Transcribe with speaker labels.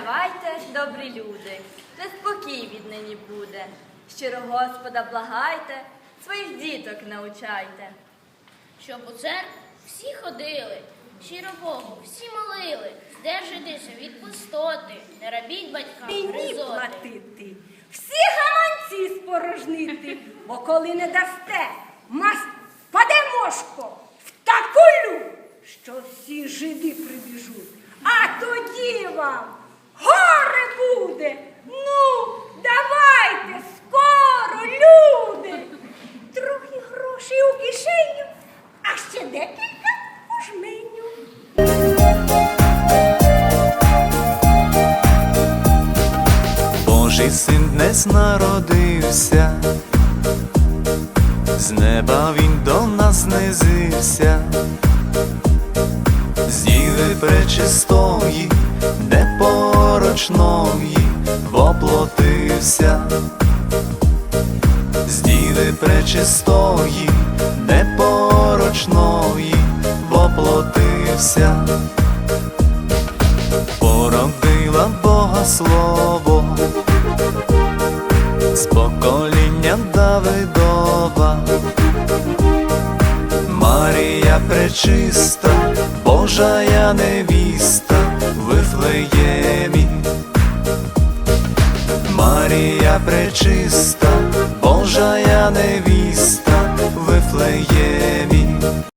Speaker 1: Давайте, добрі люди, неспокій віднині буде. Щиро Господа благайте, своїх діток научайте.
Speaker 2: Щоб у церкву всі ходили, щиро Богу, всі молили, здержитися від пустоти, не робіть батькам
Speaker 3: Мені платити, всі гаманці спорожнити, бо коли не дасте, мас паде мошко в таку лють, що всі жиди прибіжуть. А тоді вам декілька у жменю.
Speaker 4: Божий син днес народився, з неба він до нас знизився, з діви пречистої, непорочної, воплотився, з діви пречистої, смачної поплотився, породила Бога слово, з покоління Давидова, Марія пречиста, Божа я невіста, вифлеємі. Марія пречиста, Божа я невіста, вифлеє.